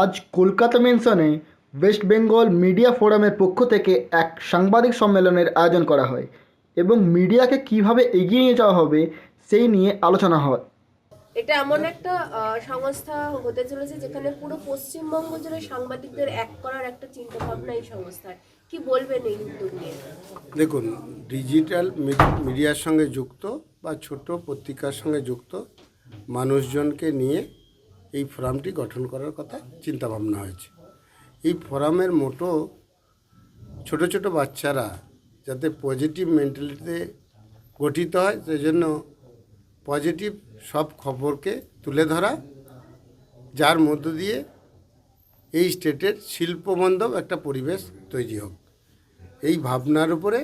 আজ কলকাতা মেনশনে West Bengal media ফোরামের পক্ষ থেকে এক সাংবাদিক সম্মেলনের আয়োজন করা হয় এবং মিডিয়াকে কীভাবে এগিয়ে নিয়ে যাওয়া হবে সেই নিয়ে আলোচনা হয়। এটা এমন একটা সংস্থা হতে চলেছে যেখানে পুরো পশ্চিমবঙ্গ জুড়ে সাংবাদিকদের এক করার একটা চিন্তা ভাবনা এই সংস্থার। কি বলবেন এই উদ্যোগ নিয়ে? দেখুন ডিজিটাল মিডিয়ার সঙ্গে যুক্ত বা ছোট পত্রিকার সঙ্গে যুক্ত মানুষজনকে নিয়ে এই ফোরামটি গঠন করার কথা চিন্তা ভাবনা হয়েছে। এই ফোরামের মোটো ছোট ছোট বাচ্চারা যাতে পজিটিভ মেন্টালিটিতে গঠিত হয় সেই জন্য পজিটিভ সব খবরকে তুলে ধরা, যার মধ্য দিয়ে এই স্টেটের শিল্পবান্ধব একটা পরিবেশ তৈরি হোক। এই ভাবনার উপরে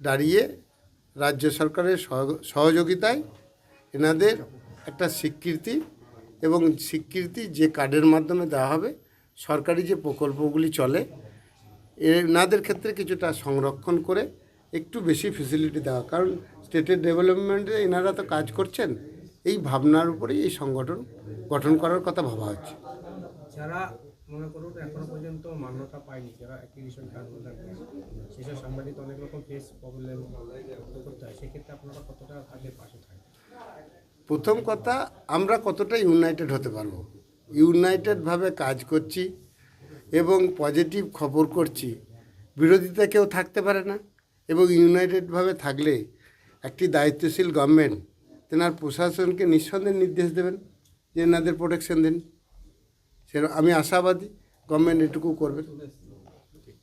দাঁড়িয়ে রাজ্য সরকারের সহযোগিতায় এনাদের একটা স্বীকৃতি এবং স্বীকৃতি যে কার্ডের মাধ্যমে দেওয়া হবে, সরকারি যে প্রকল্পগুলি চলে এনাদের ক্ষেত্রে কিছুটা সংরক্ষণ করে একটু বেশি ফেসিলিটি দেওয়া। কারণ স্টেটের ডেভেলপমেন্টে এনারা তো কাজ করছেন, এই ভাবনার উপরেই এই সংগঠন গঠন করার কথা ভাবা হচ্ছে। মনে করুন এখনও পর্যন্ত মান্যতা পায়নি, যারা সেক্ষেত্রে আপনারা কতটা পাশে থাকেন প্রথম কথা আমরা কতটা ইউনাইটেড হতে পারব? ইউনাইটেডভাবে কাজ করছি এবং পজিটিভ খবর করছি। বিরোধিতা কেউ থাকতে পারে না এবং ইউনাইটেডভাবে থাকলে একটি দায়িত্বশীল গভর্নমেন্ট তেনার প্রশাসনকে নিঃসন্দেহে নির্দেশ দেবেন যে এনাদের প্রোটেকশন দিন। সেরকম আমি আশাবাদী গভর্নমেন্ট এটুকু করবেন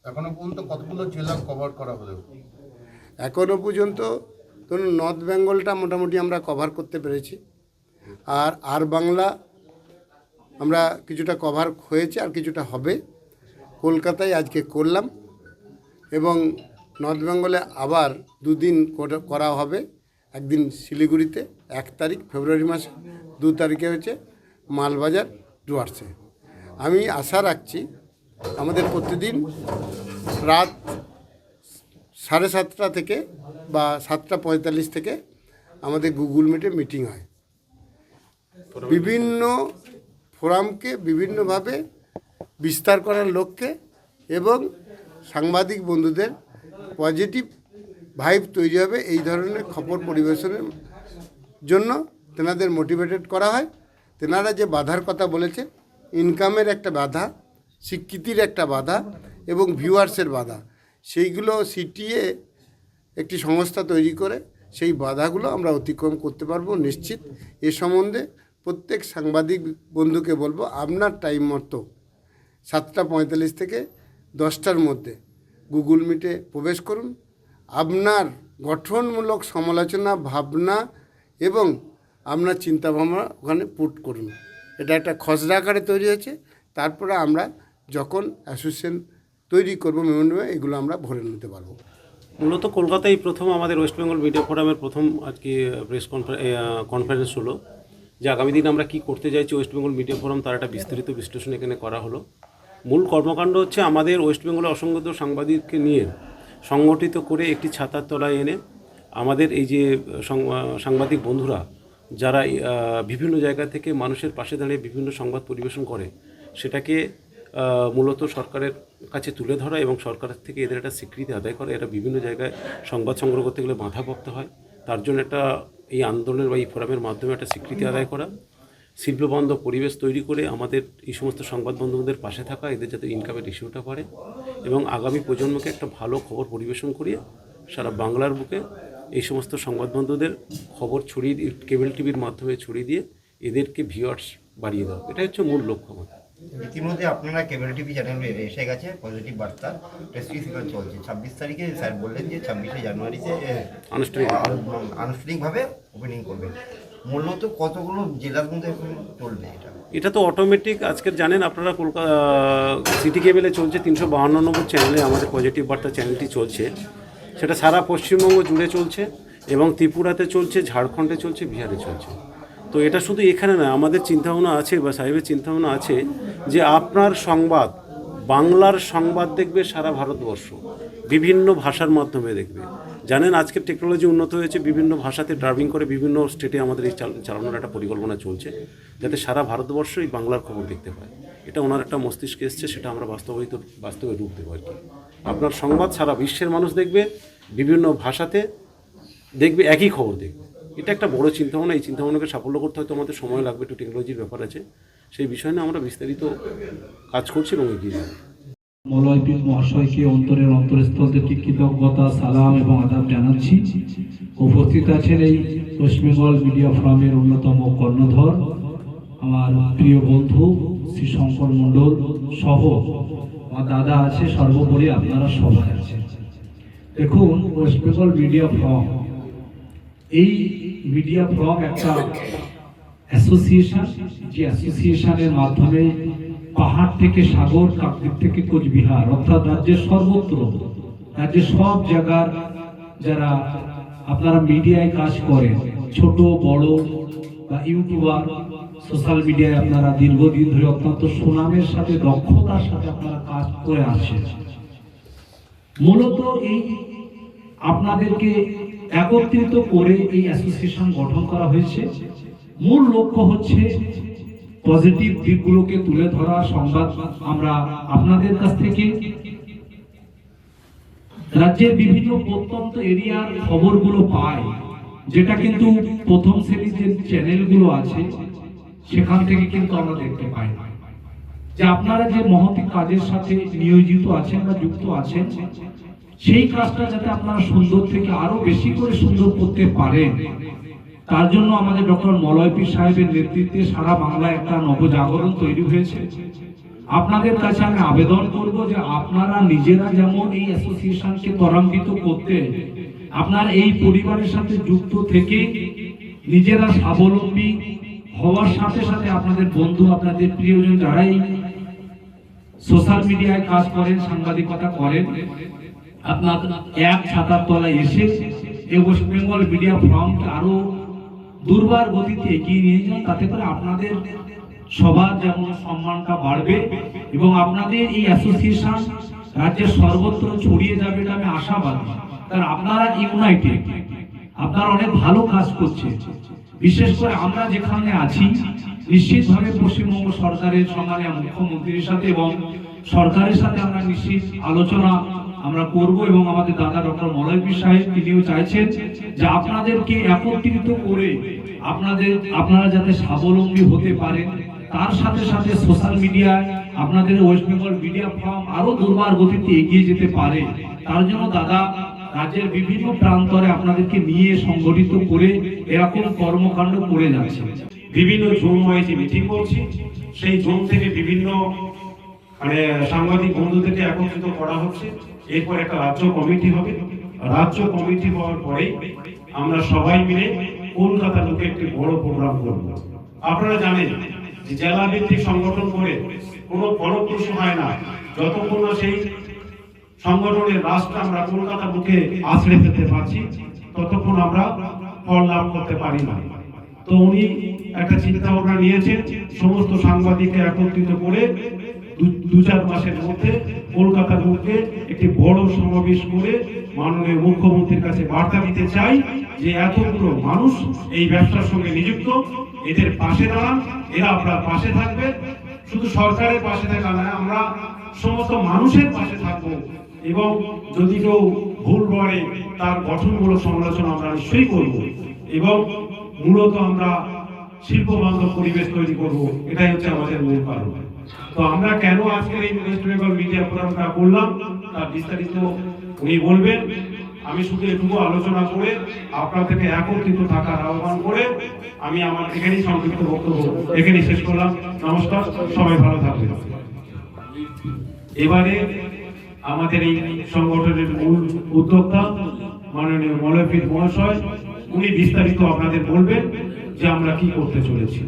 এখনও পর্যন্ত কতগুলো জেলা কভার করা হলো? এখনও পর্যন্ত ধরুন নর্থ বেঙ্গলটা মোটামুটি আমরা কভার করতে পেরেছি। আর আর বাংলা আমরা কিছুটা কভার হয়েছে আর কিছুটা হবে। কলকাতায় আজকে করলাম এবং নর্থ বেঙ্গলে আবার দুদিন করা- হবে। একদিন শিলিগুড়িতে, এক তারিখ ফেব্রুয়ারি মাসে, দু তারিখে হচ্ছে মালবাজার ডুয়ার্সে আমি আশা রাখছি আমাদের প্রতিদিন রাত সাড়ে সাতটা থেকে বা সাতটা পঁয়তাল্লিশ থেকে আমাদের গুগল মিটে মিটিং হয়। বিভিন্ন ফোরামকে বিভিন্নভাবে বিস্তার করার লক্ষ্যে এবং সাংবাদিক বন্ধুদের পজিটিভ ভাইব তৈরি হবে এই ধরনের খবর পরিবেশনের জন্য তেনাদের মোটিভেটেড করা হয়। তেনারা যে বাধার কথা বলেছে ইনকামের একটা বাধা স্বীকৃতির একটা বাধা এবং ভিউয়ার্সের বাধা। সেইগুলো সিটিয়ে একটি সংস্থা তৈরি করে সেই বাধাগুলো আমরা অতিক্রম করতে পারব নিশ্চিত। এ সম্বন্ধে প্রত্যেক সাংবাদিক বন্ধুকে বলব, আপনার টাইম মতো সাতটা পঁয়তাল্লিশ থেকে দশটার মধ্যে গুগল মিটে প্রবেশ করুন। আপনার গঠনমূলক সমালোচনা, ভাবনা এবং আপনার চিন্তাভাবনা ওখানে পুট করুন। এটা একটা খসড়া আকারে তৈরি হয়েছে। তারপরে আমরা যখন অ্যাসোসিয়েশন তৈরি করব মেমোরিয়ামে এগুলো আমরা ভরে নিতে পারব। মূলত কলকাতায় প্রথম আমাদের ওয়েস্ট বেঙ্গল মিডিয়া ফোরামের প্রথম আর কি প্রেস কনফারেন্স হলো। যে আগামী দিন আমরা কি করতে চাইছি ওয়েস্ট বেঙ্গল মিডিয়া ফোরাম, তার একটা বিস্তারিত বিশ্লেষণ এখানে করা হলো। মূল কর্মকাণ্ড হচ্ছে আমাদের ওয়েস্ট বেঙ্গলের অসংগত সাংবাদিককে নিয়ে সংগঠিত করে একটি ছাতার তলায় এনে আমাদের এই যে সাংবাদিক বন্ধুরা, যারা বিভিন্ন জায়গা থেকে মানুষের পাশে দাঁড়িয়ে বিভিন্ন সংবাদ পরিবেশন করে, সেটাকে মূলত সরকারের কাছে তুলে ধরা এবং সরকারের থেকে এদের একটা স্বীকৃতি আদায় করা, এরা বিভিন্ন জায়গায় সংবাদ সংগ্রহ করতে গেলে বাধাপ্রাপ্ত হয়। তার জন্য একটা এই আন্দোলনের বা এই ফোরামের মাধ্যমে একটা স্বীকৃতি আদায় করা। শিল্পবন্ধ পরিবেশ তৈরি করে আমাদের এই সমস্ত সংবাদ বন্ধুদের পাশে থাকা, এদের যাতে ইনকামের ইস্যুটা পারে এবং আগামী প্রজন্মকে একটা ভালো খবর পরিবেশন করিয়ে সারা বাংলার বুকে এই সমস্ত সংবাদ বন্ধুদের খবর ছড়িয়ে দিয়ে কেবল টিভির মাধ্যমে ছড়িয়ে দিয়ে এদেরকে ভিউয়ার্স বাড়িয়ে দেওয়া। এটা হচ্ছে মূল লক্ষ্য আমাদের। ইতিমধ্যে আপনারা কেবল টিভি চ্যানেলে এসে গেছে পজিটিভ বার্তা। রিসিভার চলছে। ছাব্বিশ তারিখে স্যার বললেন যে ছাব্বিশে জানুয়ারিতে আনুষ্ঠানিকভাবে ওপেনিং করবেন। মূলত কতগুলো জেলার মধ্যে চলবে এটা? এটা তো অটোমেটিক আজকের জানেন আপনারা কলকাতা সিটি কেবেলে চলছে তিনশো বাহান্ন নম্বর চ্যানেলে আমাদের পজিটিভ বার্তা চ্যানেলটি চলছে। সেটা সারা পশ্চিমবঙ্গ জুড়ে চলছে এবং ত্রিপুরাতে চলছে ঝাড়খণ্ডে চলছে বিহারে চলছে। তো এটা শুধু এখানে না, আমাদের চিন্তাভাবনা আছে বা সাহেবের চিন্তাভাবনা আছে যে আপনার সংবাদ, বাংলার সংবাদ দেখবে সারা ভারতবর্ষ, বিভিন্ন ভাষার মাধ্যমে দেখবে। জানেন আজকের টেকনোলজি উন্নত হয়েছে, বিভিন্ন ভাষাতে ড্রাইভিং করে বিভিন্ন স্টেটে আমাদের এই চালানোর একটা পরিকল্পনা চলছে, যাতে সারা ভারতবর্ষ এই বাংলার খবর দেখতে পায়। এটা ওনার একটা মস্তিষ্কে এসছে, সেটা আমরা বাস্তবায়িত, বাস্তবে রূপ দেবো আর কি। আপনার সংবাদ সারা বিশ্বের মানুষ দেখবে, বিভিন্ন ভাষাতে দেখবে, একই খবর দেখবে। এটা একটা বড় চিন্তাভাবনা, এই চিন্তাভাবনাকে সাফল্য করতে হয়তো আমাদের সময় লাগবে, একটু টেকনোলজির ব্যাপার আছে। সেই বিষয় নিয়ে আমরা বিস্তারিত কাজ করছি এবং এগিয়ে যাব। মলয়পীর মহাশয়কে অন্তরের অন্তরস্থল থেকে কৃতজ্ঞতা, সালাম এবং আদাব জানাচ্ছি। উপস্থিত আছেন এই ওয়েস্ট বেঙ্গল মিডিয়া ফোরামের অন্যতম কর্ণধর, আমার প্রিয় বন্ধু শ্রী শঙ্কর মণ্ডল সহ আমার দাদা আছে সর্বোপরি, আপনারা সবাই আছেন। দেখুন, ওয়েস্ট বেঙ্গল মিডিয়া ফোরাম এই মিডিয়া ফোরাম একটা অ্যাসোসিয়েশন যে অ্যাসোসিয়েশনের মাধ্যমে পাহাড় থেকে সাগর, কাকদ্বীপ থেকে কোচবিহার, অর্থাৎ রাজ্যের সর্বত্র, রাজ্যের সব জায়গার যারা আপনারা মিডিয়ায় কাজ করেন, ছোট, বড় বা ইউটিউবার সোশ্যাল মিডিয়ায় আপনারা দীর্ঘদিন ধরে অত্যন্ত সুনামের সাথে, দক্ষতার সাথে আপনারা কাজ করে আসছেন। মূলত এই আপনাদেরকে একত্রিত করে এই অ্যাসোসিয়েশন গঠন করা হয়েছে। মূল লক্ষ্য হচ্ছে পজিটিভ দিকগুলোকে তুলে ধরা সংবাদ আমরা আপনাদের কাছ থেকে। রাজ্যের বিভিন্ন প্রত্যন্ত এরিয়ার খবরগুলো পাই, যেটা কিন্তু প্রথম শ্রেণির যে চ্যানেলগুলো আছে, সেখান থেকে কিন্তু আমরা দেখতে পাই। না যে আপনারা যে মহতি কাজের সাথে নিয়োজিত আছেন বা যুক্ত আছেন সেই কাজটা যাতে আপনারা সুন্দর থেকে আরও বেশি করে সুন্দর করতে পারেন। তার জন্য আমাদের ডক্টর মলয়পীর সাহেবের নেতৃত্বে সারা বাংলায় একটা নবজাগরণ তৈরি হয়েছে। আপনাদের কাছে আমি আবেদন করব যে আপনারা নিজেরা যেমন এই অ্যাসোসিয়েশনকে ত্বরান্বিত করতে, আপনারা এই পরিবারের সাথে যুক্ত থেকে নিজেরা স্বাবলম্বী হওয়ার সাথে সাথে আপনাদের বন্ধু, আপনাদের প্রিয়জন যারাই সোশ্যাল মিডিয়ায় কাজ করেন, সাংবাদিকতা করেন আপনার এক ছাতার তলায় এসে এই ওয়েস্ট বেঙ্গল মিডিয়া ফোরামকে আরও দুর্বার গতিতে এগিয়ে নিয়ে যান, তাতে করে আপনাদের সবার যেমন সম্মানটা বাড়বে এবং আপনাদের এই অ্যাসোসিয়েশন রাজ্যের সর্বত্র ছড়িয়ে যাবে আমি আশাবাদী। কারণ আপনারা ইউনাইটেড, আপনারা অনেক ভালো কাজ করছেন। বিশেষ করে আমরা যেখানে আছি, নিশ্চিতভাবে পশ্চিমবঙ্গ সরকারের সম্মানীয় মুখ্যমন্ত্রীর সাথে এবং সরকারের সাথে আমরা নিশ্চিত আলোচনা আমরা করব এবং আমাদের দাদা ডক্টর মলয়বী সাহেব, তিনিও চাইছেন যে আপনাদেরকে একত্রিত করে আপনাদের, আপনারা যাতে স্বাবলম্বী হতে পারেন। তার সাথে সাথে সোশ্যাল মিডিয়ায় আপনাদের ওয়েস্ট বেঙ্গল মিডিয়া ফর্ম আরও দুর্বার গতিতে এগিয়ে যেতে পারে। তার জন্য দাদা রাজ্যের বিভিন্ন প্রান্তরে আপনাদেরকে নিয়ে সংগঠিত করে এরকম কর্মকাণ্ড করে যাচ্ছে। বিভিন্ন জোন ওয়াইজে মিটিং করছি সেই জোন থেকে বিভিন্ন মানে সাংবাদিক বন্ধুদেরকে একত্রিত করা হচ্ছে। এরপর একটা রাজ্য কমিটি হবে। রাজ্য কমিটি হওয়ার পরে আমরা সবাই মিলে কলকাতা লোকে একটি বড় প্রোগ্রাম করব। আপনারা জানেন যে জেলা ভিত্তিক সংগঠন করে কোনো ফলপ্রসূ হয় না। যতক্ষণ না সেই সংগঠনের রাষ্ট্র আমরা কলকাতা বুকে আশ্রয় ফেলতে পারছি, ততক্ষণ আমরা ফল লাভ করতে পারি না। তো উনি একটা চিন্তা ভাবনা নিয়েছেন, সমস্ত সাংবাদিককে একত্রিত করে দু- চার মাসের মধ্যে কলকাতার বুকে একটি বড় সমাবেশ করে মাননীয় মুখ্যমন্ত্রীর কাছে বার্তা দিতে চাই যে এতগুলো মানুষ এই ব্যবসার সঙ্গে নিযুক্ত, এদের পাশে দাঁড়ান, এরা আপনার পাশে থাকবে। শুধু সরকারের পাশে থাকা নয়, আমরা সমস্ত মানুষের পাশে থাকব। এবং যদি কেউ ভুল করে তার গঠনমূলক সমালোচনা আমরা নিশ্চয়ই করব। এবং মূলত আমরা শিল্প বান্ধব পরিবেশ তৈরি করব। এটাই হচ্ছে আমাদের মূল কারণ। তো আমরা কেন আজকের এই ওয়েস্ট মিডিয়া ফোরামটা করলাম তার বিস্তারিত উনি বলবেন। আমি শুধু এটুকু আলোচনা করে আপনাদেরকে একত্রিত থাকার আহ্বান করে আমি আমার এখানেই সংক্ষিপ্ত বক্তব্য এখানেই শেষ করলাম। নমস্কার, সবাই ভালো থাকবেন। এবারে আমাদের এই সংগঠনের মূল উদ্যোক্তা মাননীয় মৌলভীর মহাশয়, উনি বিস্তারিত আপনাদের বলবেন যে আমরা কি করতে চলেছি।